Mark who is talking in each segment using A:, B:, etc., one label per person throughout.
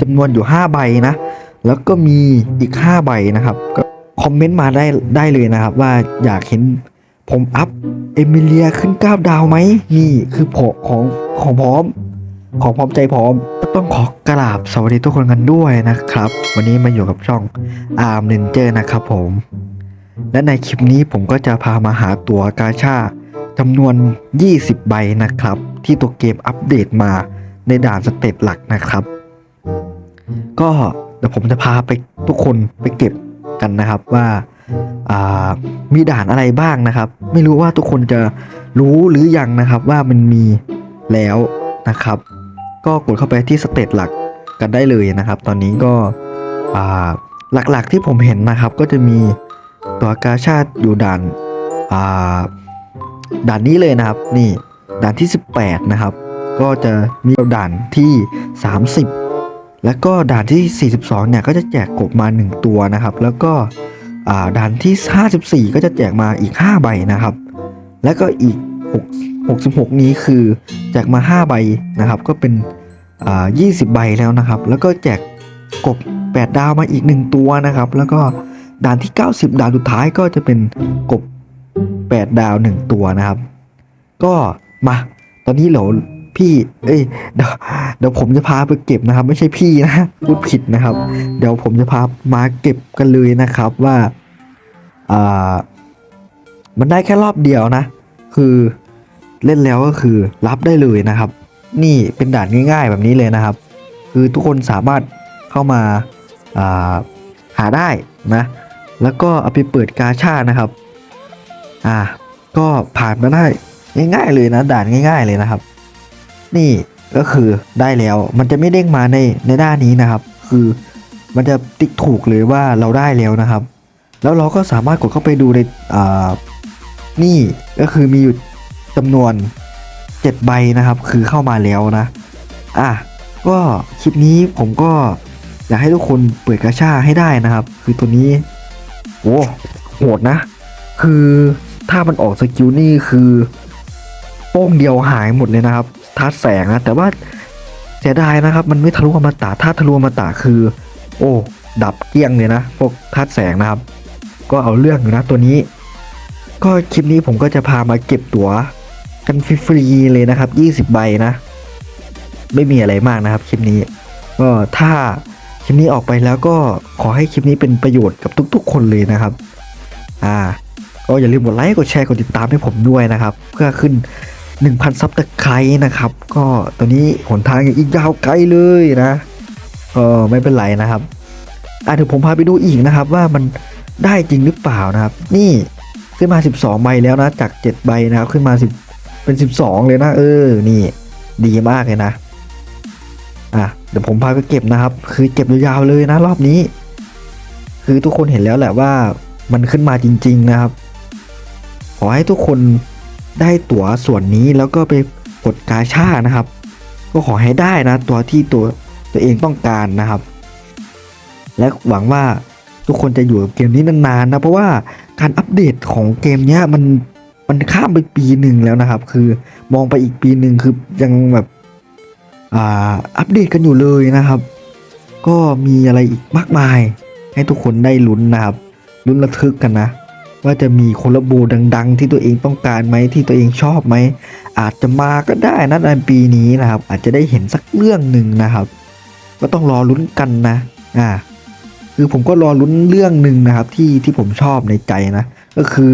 A: จำนวนอยู่ 5 ใบนะ แล้วก็มีอีก 5 ใบนะครับ ก็คอมเมนต์มาได้ได้เลยนะครับ ว่าอยากเห็นผมอัพเอมิเลียขึ้น 9 ดาวไหมนี่คือผของของพร้อม ของพร้อมใจพร้อม ต้องขอกราบสวัสดีทุกคนกันด้วยนะครับ วันนี้มาอยู่กับช่องอาร์มเ n นเจอร์นะครับผม และในคลิปนี้ผมก็จะพามาหาตัวกาชาจำนวน 20 ใบนะครับ ที่ตัวเกมอัปเดตมาในด่านสเตตหลักนะครับ ก็เดี๋ยวผมจะพาไปทุกคนไปเก็บกันนะครับว่าามีด่านอะไรบ้างนะครับ ไม่รู้ว่าทุกคนจะรู้หรือยังนะครับว่ามันมีแล้วนะครับ ก็กดเข้าไปที่สเตตหลักกันได้เลยนะครับ ตอนนี้ก็หลักๆที่ผมเห็นนะครับก็จะมีตัวกาชาดอยู่ด่านาด่านนี้เลยนะครับ นี่ด่านที่ 18 นะครับ ก็จะมีด่านที่ 30 แล้วก็ด่านที่ 42 เนี่ย ก็จะแจกกบมา 1 ตัวนะครับ แล้วก็ด่านที่ 54 ก็จะแจกมาอีก 5 ใบนะครับ แล้วก็อีก 6 66 นี้คือแจกมา 5 ใบนะครับ ก็เป็น 20 ใบแล้วนะครับ แล้วก็แจกกบ 8 ดาวมาอีก 1 ตัวนะครับ แล้วก็ด่านที่ 90 ด่านสุดท้ายก็จะเป็นกบ 8 ดาว 1 ตัวนะครับ ก็มา ตอนนี้เดี๋ยว พี่ เอ้ย เดี๋ยวเดี๋ยวผมจะพาไปเก็บนะครับ ไม่ใช่พี่นะพูดผิดนะครับ เดี๋ยวผมจะพามาเก็บกันเลยนะครับว่าอ่ามันได้แค่รอบเดียวนะ คือเล่นแล้วก็คือรับได้เลยนะครับ นี่เป็นด่านง่าย ๆ แบบนี้เลยนะครับ คือทุกคนสามารถเข้ามาอ่าหาได้นะ แล้วก็เอาไปเปิดกาชานะครับ อ่า ก็ผ่านมาได้ง่ายๆเลยนะ ด่านง่าย ๆเลยนะครับ นี่ก็คือได้แล้ว มันจะไม่เด้งมาในในด้านนี้นะครับ คือมันจะติ๊กถูกเลยว่าเราได้แล้วนะครับ แล้วเราก็สามารถกดเข้าไปดูในอ่านี่ก็คือมีอยู่จำนวน7ใบนะครับ คือเข้ามาแล้วนะ อะก็คลิปนี้ผมก็อยากให้ทุกคนเปิดกระชาให้ได้นะครับ คือตัวนี้โอ้โหดนะ คือถ้ามันออกสกิลนี่คือโป้งเดียวหายหมดเลยนะครับ ทัดแสงนะแต่ว่าเสียดายนะครับ มันไม่ทะลุอมตะถ้าทะลุอมตะคือ โอ้ดับเกลี้ยงเลยนะพวกทัดแสงนะครับ ก็เอาเรื่องอยู่นะตัวนี้ ก็คลิปนี้ผมก็จะพามาเก็บตั๋วกันฟรีๆเลยนะครับ 20 ใบนะ ไม่มีอะไรมากนะครับคลิปนี้ ก็ถ้าคลิปนี้ออกไปแล้วก็ขอให้คลิปนี้เป็นประโยชน์กับทุก ๆ คนเลยนะครับ อ่าก็อย่าลืมกดไลค์กดแชร์กดติดตามให้ผมด้วยนะครับ เพื่อขึ้น 1,000 ซับตะไคร้นะครับ ก็ตอนนี้หนทางยังอีกยาวไกลเลยนะก็ไม่เป็นไรนะครับอะเดี๋ยวผมพาไปดูอีกนะครับว่ามันได้จริงหรือเปล่านะครับ นี่ขึ้นมา 12 ใบแล้วนะ จาก 7 ใบนะครับ ขึ้นมา 10 เป็น 12 เลยนะ เออ นี่ ดีมากเลยนะ อะ เดี๋ยวผมพาไปเก็บนะครับ คือเก็บยาวๆเลยนะ รอบนี้ คือทุกคนเห็นแล้วแหละว่ามันขึ้นมาจริง ๆนะครับ ขอให้ทุกคน ได้ตั๋วส่วนนี้แล้วก็ไปกดกาชานะครับ ก็ขอให้ได้นะตัวที่ตัวตัวเองต้องการนะครับ และหวังว่าทุกคนจะอยู่กับเกมนี้นานๆนะเพราะว่าการอัปเดตของเกมเนี้ยมันมันข้ามไปปีหนึ่งแล้วนะครับ คือมองไปอีกปีหนึ่งคือยังแบบอ่าอัปเดตกันอยู่เลยนะครับ ก็มีอะไรอีกมากมาย ให้ทุกคนได้ลุ้นนะครับลุ้นระทึกกันนะ ว่าจะมีโคลาโบดัง ๆ ที่ตัวเองต้องการไหมที่ตัวเองชอบไหม อาจจะมาก็ได้นะในปีนี้นะครับ อาจจะได้เห็นสักเรื่องหนึ่งนะครับ ก็ต้องรอลุ้นกันนะอ่าคือผมก็รอลุ้นเรื่องหนึ่งนะครับที่ที่ผมชอบในใจนะ ก็คือ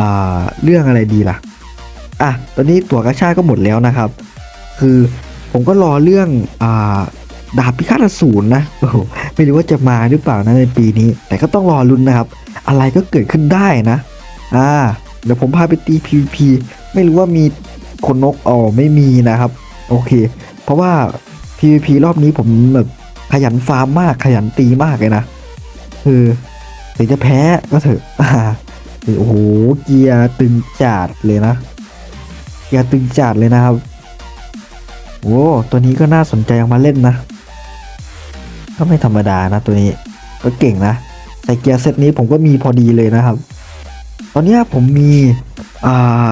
A: อ่าเรื่องอะไรดีล่ะอะตอนนี้ตั๋วกระชาก็หมดแล้วนะครับ คือผมก็รอเรื่องอ่า ดาบพิฆาตอสูรนะโอ้โหไม่รู้ว่าจะมาหรือเปล่านะในปีนี้ แต่ก็ต้องรอลุ้นนะครับ อะไรก็เกิดขึ้นได้นะอ่าเดี๋ยวผมพาไปตี PVP ไม่รู้ว่ามีคนนกอ๋อไม่มีนะครับ โอเค เพราะว่า PVP รอบนี้ผมแบบขยันฟาร์มมากขยันตีมากเลยนะคือถึงจะแพ้ก็เถอะโอ้โหเกียร์ตึงจัดเลยนะ เกียร์ตึงจัดเลยนะครับโอ้ตัวนี้ก็น่าสนใจเอามาเล่นนะ ก็ไม่ธรรมดานะตัวนี้ ก็เก่งนะแต่เกียร์เซตนี้ผมก็มีพอดีเลยนะครับ ตอนนี้ผมมีอ่า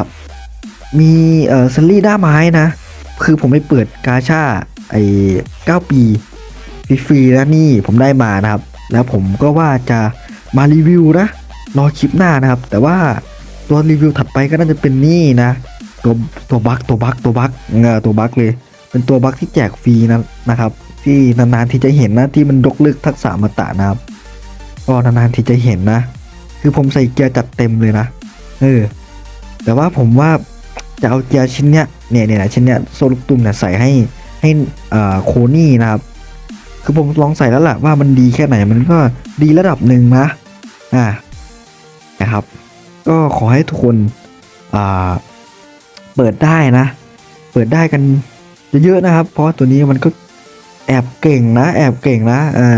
A: มีเอ่อซัลลี่ด้าไม้นะ คือผมไปเปิดกาชาไอ้เก้าปีฟรีๆนะนี่ผมได้มานะครับ แล้วผมก็ว่าจะมารีวิวนะรอคลิปหน้านะครับ แต่ว่าตัวรีวิวถัดไปก็น่าจะเป็นนี่นะ ตัวตัวบักตัวบักตัวบักเงอตัวบักเลย เป็นตัวบักที่แจกฟรีนะนะครับ ที่นานๆที่จะเห็นนะที่มันดกลึกทักษะอมตะนะครับก็นานๆที่จะเห็นนะ คือผมใส่เกียร์จัดเต็มเลยนะเออแต่ว่าผมว่าจะเอาเกียร์ชิ้นเนี้ยเนี่ยเนี่ยชิ้นเนี้ยโซลูกตุมเนี่ยใส่ให้ให้อ่าโคนี่นะครับ คือผมลองใส่แล้วแหละว่ามันดีแค่ไหนมันก็ดีระดับหนึ่งนะอ่านะครับ ก็ขอให้ทุกคนอ่าเปิดได้นะ เปิดได้กันเยอะๆนะครับ เพราะตัวนี้มันก็ แอบเก่งนะ แอบเก่งนะอ่า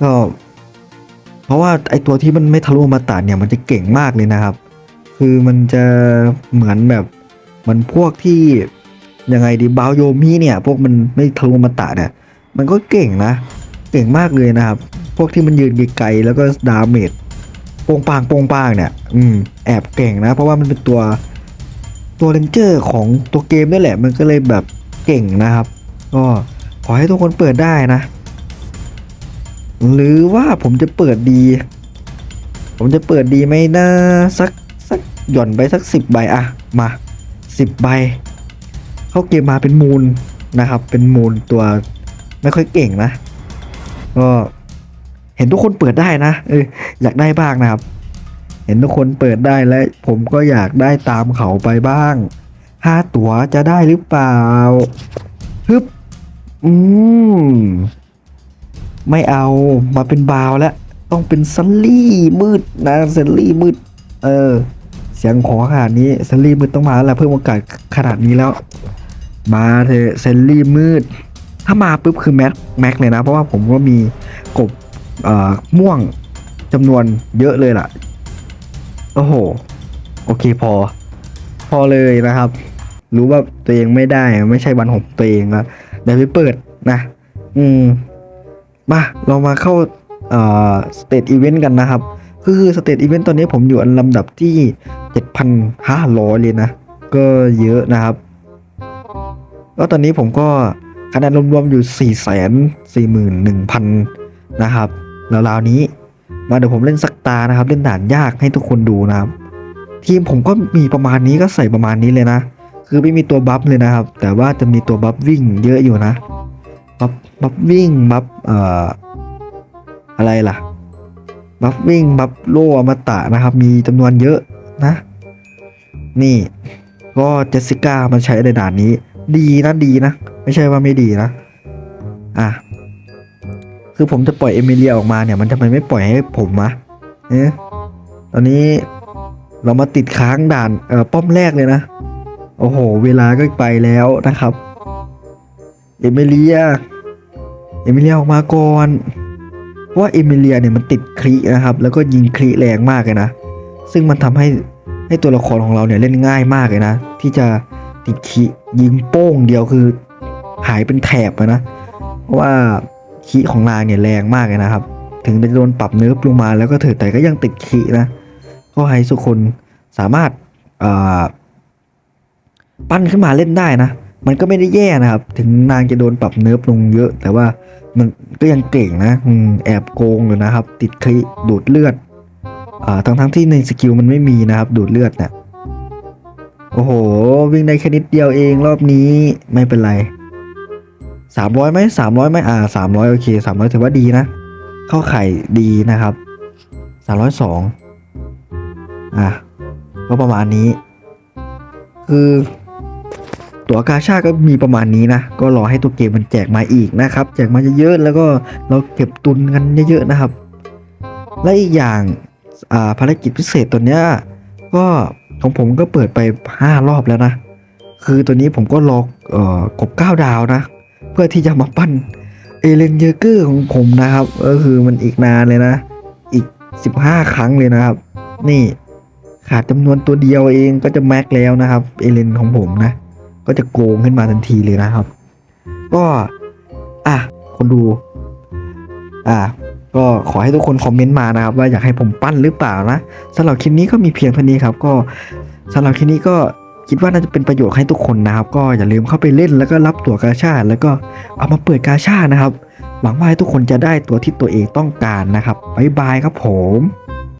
A: ก็ เพราะว่าไอตัวที่มันไม่ทะลุมาตราเนี่ยมันจะเก่งมากเลยนะครับ คือมันจะเหมือนแบบมันพวกที่ยังไงดีบาวโยมีเนี่ยพวกมันไม่ทะลุมาตราเนี่ยมันก็เก่งนะ เก่งมากเลยนะครับ พวกที่มันยืนไกลๆแล้วก็ดาเมจโปงปางโปงปางเนี่ย อืม แอบเก่งนะ เพราะว่ามันเป็นตัวตัวเรนเจอร์ของตัวเกมนี่แหละ มันก็เลยแบบเก่งนะครับ ก็ ขอให้ทุกคนเปิดได้นะ หรือว่าผมจะเปิดดี ผมจะเปิดดีไหมนะสักสักหย่อนไปสักสิบใบอะมาสิบใบ เข้าเกมมาเป็นมูลนะครับ เป็นมูลตัวไม่ค่อยเก่งนะ ก็เห็นทุกคนเปิดได้นะเอออยากได้บ้างนะครับ เห็นทุกคนเปิดได้และผมก็อยากได้ตามเขาไปบ้างห้าตั๋วจะได้หรือเปล่าฮึบ อืม ไม่เอามาเป็นบาวแล้ว ต้องเป็นซันลี่มืดนะซันลี่มืด เออ เสียงขอขนาดนี้ซันลี่มืดต้องมาแล้วแหละเพิ่มโอกาสขนาดนี้แล้ว มาเถอะซันลี่มืด ถ้ามาปุ๊บคือแม็กแม็กเลยนะ เพราะว่าผมก็มีกบเอ่อม่วงจำนวนเยอะเลยล่ะ โอ้โห โอเคพอ พอเลยนะครับ รู้ว่าตัวเองไม่ได้ไม่ใช่วันของตัวเองนะ เดี๋ยวไปเปิดนะ อืม มาเรามาเข้าเอ่อสเตทอีเวนต์กันนะครับ คือสเตทอีเวนต์ตอนนี้ผมอยู่อันลำดับที่ 7,500 เลยนะ ก็เยอะนะครับก็ตอนนี้ผมก็คะแนนรวมๆอยู่ 441,000 นะครับราวๆนี้ มาเดี๋ยวผมเล่นสักตานะครับ เล่นด่านยากให้ทุกคนดูนะครับ ทีมผมก็มีประมาณนี้ก็ใส่ประมาณนี้เลยนะ คือไม่มีตัวบัฟเลยนะครับ แต่ว่าจะมีตัวบัฟวิ่งเยอะอยู่นะบัฟบัฟวิ่งบัฟเอ่ออะไรล่ะบัฟวิ่งบัฟโลอมตะนะครับ มีจำนวนเยอะนะ นี่ก็เจสสิก้ามาใช้ในด่านนี้ ดีนะดีนะ ไม่ใช่ว่าไม่ดีนะ อะ คือผมจะปล่อยเอมิเลียออกมาเนี่ย มันทำไมไม่ปล่อยให้ผมวะเอ๊ะตอนนี้เรามาติดค้างด่านเอ่อป้อมแรกเลยนะ โอ้โห เวลาก็ไปแล้วนะครับ เอมิเลีย เอมิเลียออกมาก่อนว่าเอมิเลียเนี่ยมันติดคลีนะครับ แล้วก็ยิงคลีแรงมากเลยนะ ซึ่งมันทำให้ให้ตัวละครของเราเนี่ยเล่นง่ายมากเลยนะ ที่จะติดคลียิงโป้งเดียวคือหายเป็นแถบนะเพราะว่าคลีของนางเนี่ยแรงมากเลยนะครับ ถึงจะโดนปรับเนิร์ฟลงมาแล้วก็เถอะแต่ก็ยังติดคลีนะ ก็ให้ทุกคนสามารถอ่า ปั้นขึ้นมาเล่นได้นะ มันก็ไม่ได้แย่นะครับ ถึงนางจะโดนปรับเนิร์ฟลงเยอะ แต่ว่ามันก็ยังเก่งนะอแอบโกงอยู่นะครับ ติดคลิดูดเลือดอ่าทั้งทั้งที่ในสกิลมันไม่มีนะครับ ดูดเลือดเนี่ยโอ้โห วิ่งได้แค่นิดเดียวเองรอบนี้ไม่เป็นไรสามร้อยไหมสามร้อยไหมอ่าสามร้อยโอเคสามร้อยถือว่าดีนะ เข้าไข่ดีนะครับสามร้อยสองอะก็ประมาณนี้ คือ ตัวกาชาก็มีประมาณนี้นะ ก็รอให้ตัวเกมมันแจกมาอีกนะครับ แจกมาเยอะๆแล้วก็เราเก็บตุนกันเยอะๆนะครับ และอีกอย่างอาภารกิจพิเศษตัวเนี้ยก็ของผมก็เปิดไป 5 รอบแล้วนะ คือตัวนี้ผมก็รอเอ่อกบ9ดาวนะ เพื่อที่จะมาปั้นเอเลนเยอร์เกอร์ของผมนะครับก็คือมันอีกนานเลยนะ อีก 15 ครั้งเลยนะครับ นี่ขาดจำนวนตัวเดียวเองก็จะแม็กแล้วนะครับเอเลนของผมนะ ก็จะโกงขึ้นมาทันทีเลยนะครับ ก็อะคนดู อะก็ขอให้ทุกคนคอมเมนต์มานะครับว่าอยากให้ผมปั้นหรือเปล่านะสำหรับคลิปนี้ก็มีเพียงเท่านี้ครับ ก็สำหรับคลิปนี้ก็คิดว่าน่าจะเป็นประโยชน์ให้ทุกคนนะครับ ก็อย่าลืมเข้าไปเล่นแล้วก็รับตั๋วกาชาดแล้วก็เอามาเปิดกาชาดนะครับ หวังว่าทุกคนจะได้ตัวที่ตัวเองต้องการนะครับบ๊ายบายครับผม